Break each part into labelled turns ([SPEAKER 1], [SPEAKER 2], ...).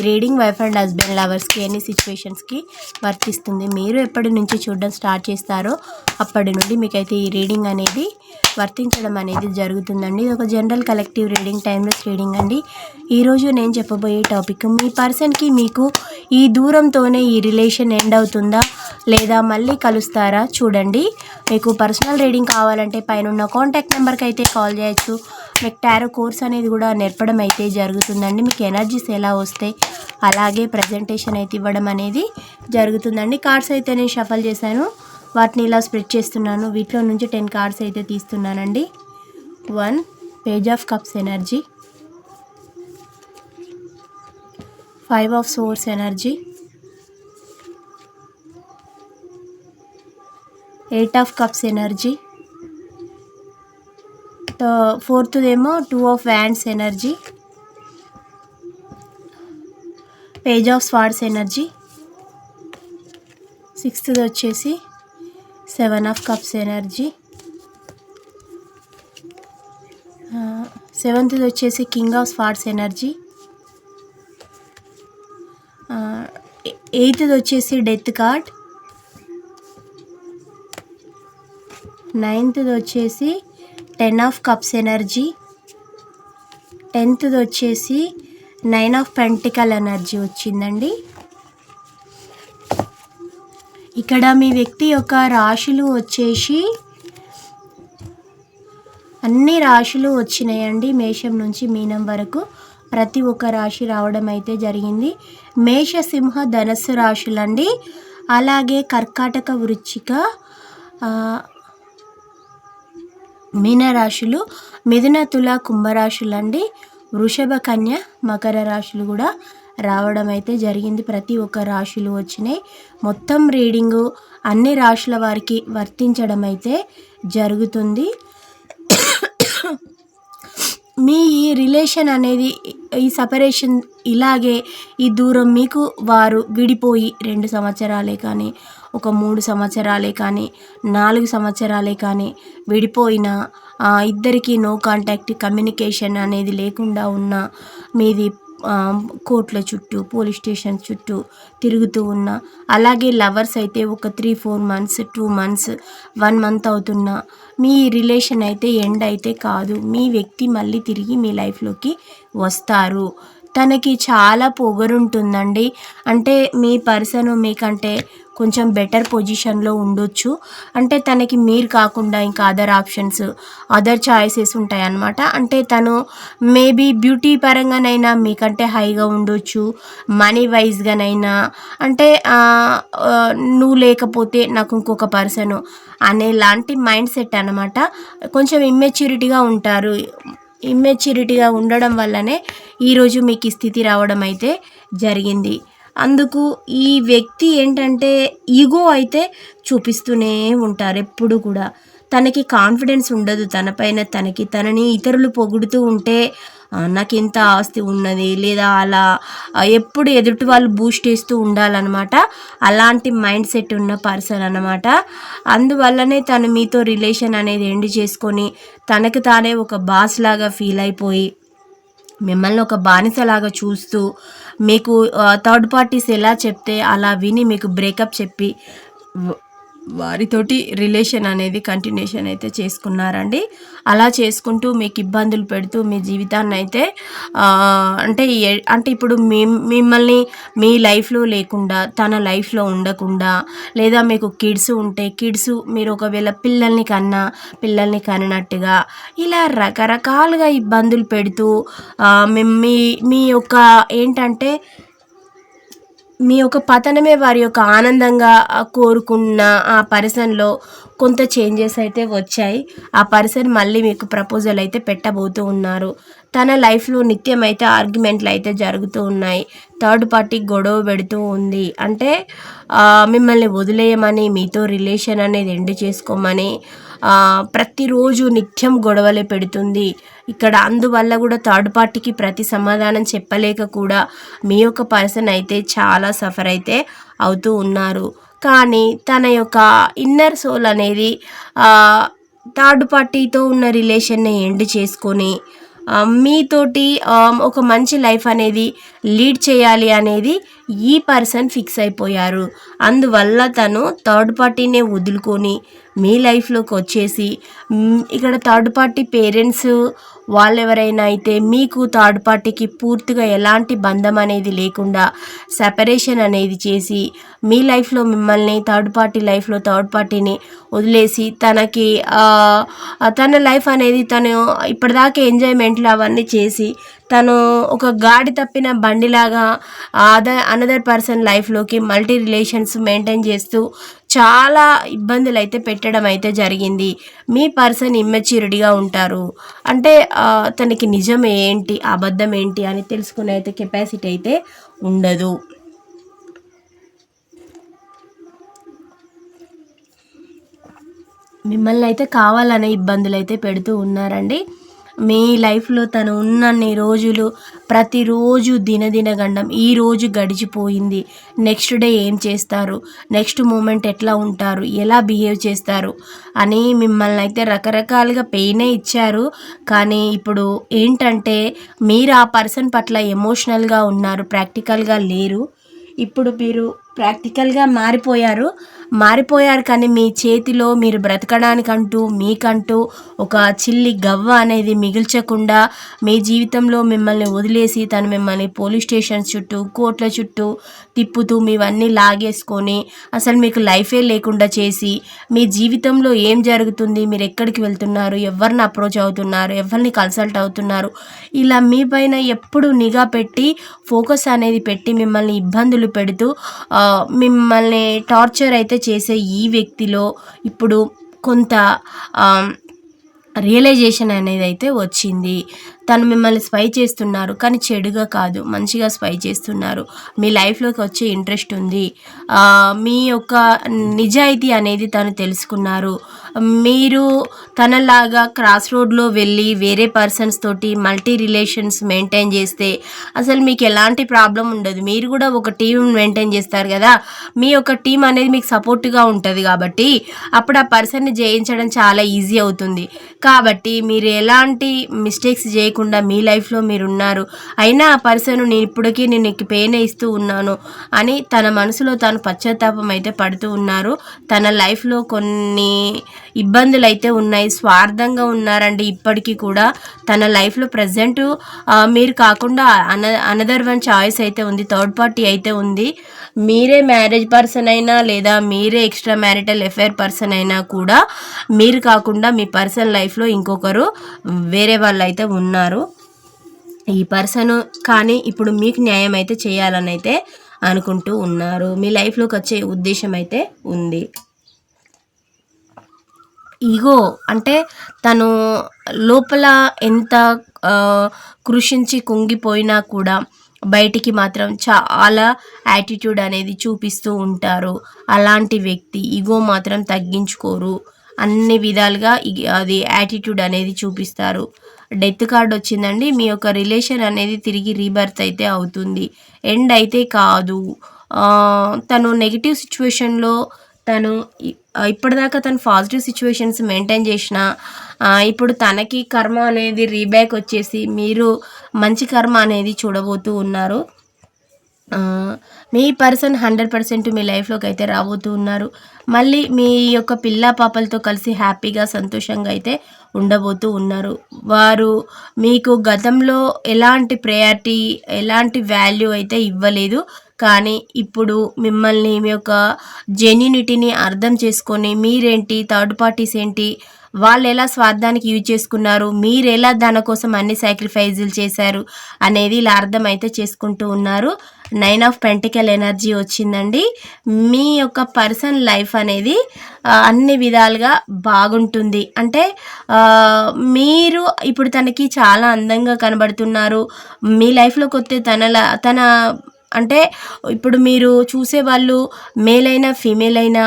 [SPEAKER 1] Reading wife and husband లవర్స్కి ఎన్ని సిచ్యువేషన్స్కి వర్తిస్తుంది. మీరు ఎప్పటి నుంచి చూడడం స్టార్ట్ చేస్తారో అప్పటి నుండి మీకైతే ఈ రీడింగ్ అనేది వర్తించడం అనేది జరుగుతుందండి. ఇది ఒక general collective reading timeless reading అండి. ఈరోజు నేను చెప్పబోయే టాపిక్ మీ పర్సన్కి మీకు ఈ దూరంతోనే ఈ రిలేషన్ ఎండ్ అవుతుందా లేదా మళ్ళీ కలుస్తారా చూడండి. మీకు పర్సనల్ రీడింగ్ కావాలంటే పైన కాంటాక్ట్ నెంబర్కి అయితే కాల్ చేయొచ్చు. మీకు టారో కోర్స్ అనేది కూడా నేర్పడం అయితే జరుగుతుందండి. మీకు ఎనర్జీస్ ఎలా వస్తాయి అలాగే ప్రజెంటేషన్ అయితే ఇవ్వడం అనేది జరుగుతుందండి. కార్డ్స్ అయితే నేను షఫల్ చేశాను. వాటిని ఇలా స్ప్రెడ్ చేస్తున్నాను. వీటిలో నుంచి టెన్ కార్డ్స్ అయితే తీస్తున్నానండి. One page of cups energy. Five of swords energy. Eight of cups energy. ఫోర్త్దేమో two of wands energy. Page of swords energy. సిక్స్త్ది వచ్చేసి సెవెన్ ఆఫ్ కప్స్ ఎనర్జీ. సెవెంత్ది వచ్చేసి కింగ్ ఆఫ్ స్వార్డ్స్ ఎనర్జీ. ఎయిత్ది వచ్చేసి death card. నైన్త్ది వచ్చేసి ten of cups energy. టెన్త్ది వచ్చేసి nine of pentacle energy వచ్చిందండి. ఇక్కడ మీ వ్యక్తి యొక్క రాశులు వచ్చేసి అన్ని రాశులు వచ్చినాయండి. మేషం నుంచి మీనం వరకు ప్రతి ఒక్క రాశి రావడం అయితే జరిగింది. మేష సింహ ధనస్సు రాశులండి. అలాగే కర్కాటక వృచ్చిక మీనరాశులు మిథున తుల కుంభరాశులు అండి వృషభ కన్య మకర రాశులు కూడా రావడం అయితే జరిగింది. ప్రతి ఒక్క రాశులు వచ్చినాయి. మొత్తం రీడింగు అన్ని రాశుల వారికి వర్తించడం అయితే జరుగుతుంది. మీ ఈ రిలేషన్ అనేది ఈ సపరేషన్ ఇలాగే ఈ దూరం మీకు వారు విడిపోయి రెండు సంవత్సరాలే కానీ ఒక మూడు సంవత్సరాలే కానీ నాలుగు సంవత్సరాలే కానీ విడిపోయిన ఇద్దరికీ నో కాంటాక్ట్ కమ్యూనికేషన్ అనేది లేకుండా ఉన్న మీది కోర్టుల చుట్టూ పోలీస్ స్టేషన్ చుట్టూ తిరుగుతూ ఉన్న అలాగే లవర్స్ అయితే ఒక three four months two months one month అవుతున్నా మీ రిలేషన్ అయితే ఎండ్ అయితే కాదు. మీ వ్యక్తి మళ్ళీ తిరిగి మీ లైఫ్లోకి వస్తారు. తనకి చాలా పొగరుంటుందండి. అంటే మీ పర్సన్ మీకంటే కొంచెం బెటర్ పొజిషన్లో ఉండొచ్చు. అంటే తనకి మీరు కాకుండా ఇంకా అదర్ ఆప్షన్స్ అదర్ చాయిసెస్ ఉంటాయి అన్నమాట అంటే తను మేబీ బ్యూటీ పరంగానైనా మీకంటే హైగా ఉండొచ్చు మనీ వైజ్గానైనా అంటే నువ్వు లేకపోతే నాకు ఇంకొక పర్సన్ అనేలాంటి మైండ్ సెట్ అనమాట కొంచెం ఇమ్మెచ్యూరిటీగా ఉంటారు. ఇమ్మెచ్యూరిటీగా ఉండడం వల్లనే ఈరోజు మీకు ఈ స్థితి రావడం అయితే జరిగింది. అందుకు ఈ వ్యక్తి ఏంటంటే ఈగో అయితే చూపిస్తూనే ఉంటారు ఎప్పుడు కూడా. తనకి కాన్ఫిడెన్స్ ఉండదు తనపైన తనకి తనని ఇతరులు పొగుడుతూ ఉంటే నాకు ఎంత ఆస్తి ఉన్నది లేదా అలా ఎప్పుడు ఎదుటి వాళ్ళు బూస్ట్ చేస్తూ ఉండాలన్నమాట. అలాంటి మైండ్ సెట్ ఉన్న పర్సన్ అనమాట అందువల్లనే తను మీతో రిలేషన్ అనేది ఎండ్ చేసుకొని తనకు తానే ఒక బాస్ లాగా ఫీల్ అయిపోయి మిమ్మల్ని ఒక బానిసలాగా చూస్తూ మీకు థర్డ్ పార్టీస్ ఎలా చెప్తే అలా విని మీకు బ్రేకప్ చెప్పి వారితోటి రిలేషన్ అనేది కంటిన్యూషన్ అయితే చేసుకున్నారండి. అలా చేసుకుంటూ మీకు ఇబ్బందులు పెడుతూ మీ జీవితాన్ని అయితే అంటే అంటే ఇప్పుడు మీ మిమ్మల్ని మీ లైఫ్లో లేకుండా తన లైఫ్లో ఉండకుండా లేదా మీకు కిడ్స్ ఉంటే కిడ్స్ మీరు ఒకవేళ పిల్లల్ని కన్నా పిల్లల్ని కన్నట్టుగా ఇలా రకరకాలుగా ఇబ్బందులు పెడుతూ మీ మీ యొక్క ఏంటంటే మీ యొక్క పతనమే వారి యొక్క ఆనందంగా కోరుకున్న ఆ పర్సన్లో కొంత చేంజెస్ అయితే వచ్చాయి. ఆ పర్సన్ మళ్ళీ మీకు ప్రపోజల్ అయితే పెట్టబోతూ ఉన్నారు. తన లైఫ్లో నిత్యం అయితే ఆర్గ్యుమెంట్లు అయితే జరుగుతూ ఉన్నాయి. థర్డ్ పార్టీ గొడవ పెడుతూ ఉంది. అంటే మిమ్మల్ని వదిలేయమని మీతో రిలేషన్ అనేది ఎండ్ చేసుకోమని ప్రతిరోజు నిత్యం గొడవలే పెడుతుంది. ఇక్కడ అందువల్ల కూడా థర్డ్ పార్టీకి ప్రతి సమాధానం చెప్పలేక కూడా మీ యొక్క పర్సన్ అయితే చాలా సఫర్ అయితే అవుతూ ఉన్నారు. కానీ తన యొక్క ఇన్నర్ సోల్ అనేది థర్డ్ పార్టీతో ఉన్న రిలేషన్ని ఎండ్ చేసుకొని మీతోటి ఒక మంచి లైఫ్ అనేది లీడ్ చేయాలి అనేది ఈ పర్సన్ ఫిక్స్ అయిపోయారు. అందువల్ల తను థర్డ్ పార్టీనే వదులుకొని మీ లైఫ్లోకి వచ్చేసి ఇక్కడ థర్డ్ పార్టీ పేరెంట్స్ వాళ్ళెవరైనా అయితే మీకు థర్డ్ పార్టీకి పూర్తిగా ఎలాంటి బంధం అనేది లేకుండా సెపరేషన్ అనేది చేసి మీ లైఫ్లో మిమ్మల్ని థర్డ్ పార్టీ లైఫ్లో థర్డ్ పార్టీని వదిలేసి తనకి తన లైఫ్ అనేది తను ఇప్పటిదాకా ఎంజాయ్మెంట్లు అవన్నీ చేసి తను ఒక గాడి తప్పిన బండిలాగా అదర్ అనదర్ పర్సన్ లైఫ్లోకి మల్టీ రిలేషన్స్ మెయింటైన్ చేస్తూ చాలా ఇబ్బందులు అయితే పెట్టడం అయితే జరిగింది. మీ పర్సన్ ఇమ్మెచ్యూరిటీగా ఉంటారు. అంటే తనకి నిజం ఏంటి అబద్ధం ఏంటి అని తెలుసుకునే అయితే కెపాసిటీ అయితే ఉండదు. మిమ్మల్ని అయితే కావాలనే ఇబ్బందులు అయితే పెడుతూ ఉన్నారండి. మీ లైఫ్లో తను ఉన్నన్ని రోజులు ప్రతిరోజు దినదిన గండం ఈ రోజు గడిచిపోయింది. నెక్స్ట్ డే ఏం చేస్తారు? నెక్స్ట్ మూమెంట్ ఎట్లా ఉంటారు? ఎలా బిహేవ్ చేస్తారు? అని మిమ్మల్ని అయితే రకరకాలుగా పెయినే ఇచ్చారు. కానీ ఇప్పుడు ఏంటంటే మీరు ఆ పర్సన్ పట్ల ఎమోషనల్గా ఉన్నారు ప్రాక్టికల్గా లేరు. ఇప్పుడు మీరు ప్రాక్టికల్గా మారిపోయారు. మారిపోయారు కానీ మీ చేతిలో మీరు బ్రతకడానికంటూ మీకంటూ ఒక చిల్లి గవ్వ అనేది మిగిల్చకుండా మీ జీవితంలో మిమ్మల్ని వదిలేసి తను మిమ్మల్ని పోలీస్ స్టేషన్ చుట్టూ కోర్టుల చుట్టూ తిప్పుతూ మీవన్నీ లాగేసుకొని అసలు మీకు లైఫే లేకుండా చేసి మీ జీవితంలో ఏం జరుగుతుంది మీరు ఎక్కడికి వెళ్తున్నారు ఎవరిని అప్రోచ్ అవుతున్నారు ఎవరిని కన్సల్ట్ అవుతున్నారు ఇలా మీ పైన ఎప్పుడు నిఘా పెట్టి ఫోకస్ అనేది పెట్టి మిమ్మల్ని ఇబ్బందులు పెడుతూ మిమ్మల్ని టార్చర్ అయితే చేసే ఈ వ్యక్తిలో ఇప్పుడు కొంత రియలైజేషన్ అనేది అయితే వచ్చింది. తను మిమ్మల్ని స్పై చేస్తున్నారు కానీ చెడుగా కాదు మంచిగా స్పై చేస్తున్నారు. మీ లైఫ్లోకి వచ్చే ఇంట్రెస్ట్ ఉంది. మీ యొక్క నిజాయితీ అనేది తను తెలుసుకున్నారు. మీరు తనలాగా క్రాస్ రోడ్లో వెళ్ళి వేరే పర్సన్స్ తోటి మల్టీ రిలేషన్స్ మెయింటైన్ చేస్తే అసలు మీకు ఎలాంటి ప్రాబ్లం ఉండదు. మీరు కూడా ఒక టీం మెయింటైన్ చేస్తారు కదా. మీ యొక్క టీం అనేది మీకు సపోర్ట్గా ఉంటుంది కాబట్టి అప్పుడు ఆ పర్సన్ని జయించడం చాలా ఈజీ అవుతుంది. కాబట్టి మీరు ఎలాంటి మిస్టేక్స్ చేయకుండా మీ లైఫ్లో మీరు ఉన్నారు. అయినా ఆ పర్సన్ నేను ఇప్పటికీ నేను నీకు పెయిన్ ఇస్తూ ఉన్నాను అని తన మనసులో తాను పశ్చాత్తాపం అయితే పడుతూ ఉన్నారు. తన లైఫ్లో కొన్ని ఇబ్బందులు అయితే ఉన్నాయి స్వార్థంగా ఉన్నారండి ఇప్పటికీ కూడా. తన లైఫ్లో ప్రజెంట్ మీరు కాకుండా అన అనదర్ వన్ చాయిస్ అయితే ఉంది థర్డ్ పార్టీ అయితే ఉంది. మీరే మ్యారేజ్ పర్సన్ అయినా లేదా మీరే ఎక్స్ట్రా మ్యారిటల్ ఎఫైర్ పర్సన్ అయినా కూడా మీరు కాకుండా మీ పర్సన్ లైఫ్లో ఇంకొకరు వేరే వాళ్ళు అయితే ఉన్నారు. ఈ పర్సన్ కానీ ఇప్పుడు మీకు న్యాయం అయితే చేయాలని అయితే అనుకుంటూ ఉన్నారు. మీ లైఫ్లోకి వచ్చే ఉద్దేశం అయితే ఉంది. ఈగో అంటే తను లోపల ఎంత కృషించి కుంగిపోయినా కూడా బయటికి మాత్రం చాలా యాటిట్యూడ్ అనేది చూపిస్తూ ఉంటారు. అలాంటి వ్యక్తి ఈగో మాత్రం తగ్గించుకోరు. అన్ని విధాలుగా అది యాటిట్యూడ్ అనేది చూపిస్తారు. డెత్ కార్డ్ వచ్చిందండి మీ యొక్క రిలేషన్ అనేది తిరిగి రీబర్త్ అయితే అవుతుంది. ఎండ్ అయితే కాదు. తను నెగిటివ్ సిచ్యువేషన్లో తను ఇప్పటిదాకా తను పాజిటివ్ సిచ్యువేషన్స్ మెయింటైన్ చేసిన ఇప్పుడు తనకి కర్మ అనేది రీబ్యాక్ వచ్చేసి మీరు మంచి కర్మ అనేది చూడబోతూ ఉన్నారు. మీ పర్సన్ హండ్రెడ్ పర్సెంట్ మీ లైఫ్లోకి అయితే రాబోతూ ఉన్నారు. మళ్ళీ మీ యొక్క పిల్ల పాపలతో కలిసి హ్యాపీగా సంతోషంగా అయితే ఉండబోతూ ఉన్నారు. వారు మీకు గతంలో ఎలాంటి ప్రయారిటీ ఎలాంటి వాల్యూ అయితే ఇవ్వలేదు. కానీ ఇప్పుడు మిమ్మల్ని మీ యొక్క జెన్యునిటీని అర్థం చేసుకొని మీరేంటి థర్డ్ పార్టీస్ ఏంటి వాళ్ళు ఎలా స్వార్థానికి యూజ్ చేసుకున్నారు మీరు ఎలా దాని కోసం అన్ని సాక్రిఫైజులు చేశారు అనేది ఇలా అర్థం అయితే చేసుకుంటూ ఉన్నారు. నైన్ ఆఫ్ పెంటికల్ ఎనర్జీ వచ్చిందండి. మీ యొక్క పర్సన్ లైఫ్ అనేది అన్ని విధాలుగా బాగుంటుంది. అంటే మీరు ఇప్పుడు తనకి చాలా అందంగా కనబడుతున్నారు. మీ లైఫ్లోకి వస్తే తన తన అంటే ఇప్పుడు మీరు చూసే వాళ్ళు మేల్ అయినా ఫీమేల్ అయినా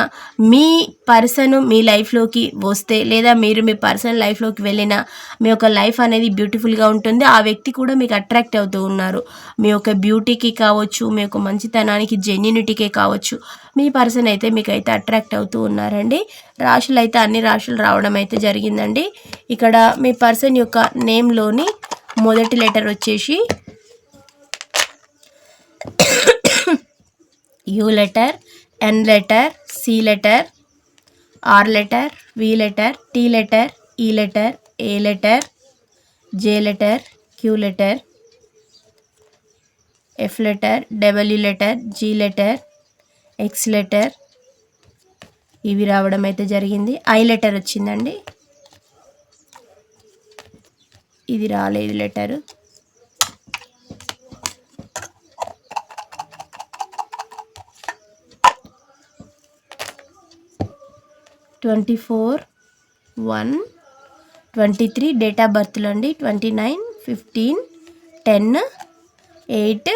[SPEAKER 1] మీ పర్సన్ మీ లైఫ్లోకి వస్తే లేదా మీరు మీ పర్సన్ లైఫ్లోకి వెళ్ళినా మీ యొక్క లైఫ్ అనేది బ్యూటిఫుల్గా ఉంటుంది. ఆ వ్యక్తి కూడా మీకు అట్రాక్ట్ అవుతూ ఉన్నారు. మీ యొక్క బ్యూటీకి కావచ్చు మీ యొక్క మంచితనానికి జెన్యునిటీకే కావచ్చు మీ పర్సన్ అయితే మీకైతే అట్రాక్ట్ అవుతూ ఉన్నారండి. రాశులు అయితే అన్ని రాశులు రావడం అయితే జరిగిందండి. ఇక్కడ మీ పర్సన్ యొక్క నేమ్లోని మొదటి లెటర్ వచ్చేసి U letter N letter C letter R letter V letter T letter E letter A letter J letter Q letter F letter W letter G letter X letter. ఇవి రావడం అయితే జరిగింది. ఐ లెటర్ వచ్చిందండి. ఇది రాలేదు letter. Twenty four one twenty three date of బర్త్లు అండి. Twenty nine fifteen ten eight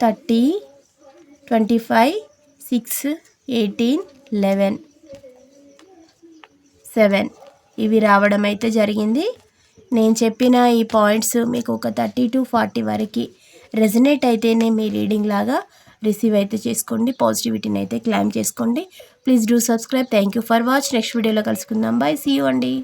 [SPEAKER 1] thirty twenty five six eighteen eleven seven. ఇవి రావడం అయితే జరిగింది. నేను చెప్పిన ఈ పాయింట్స్ మీకు ఒక థర్టీ టు ఫార్టీ వరకు రెజనేట్ అయితేనే మీ రీడింగ్ లాగా రిసీవ్ అయితే చేసుకోండి పాజిటివిటీని అయితే క్లైమ్ చేసుకోండి. Please do subscribe thank you for watch next వీడియోలో కలుసుకుందాం. బాయ్ సీ యూ అండి.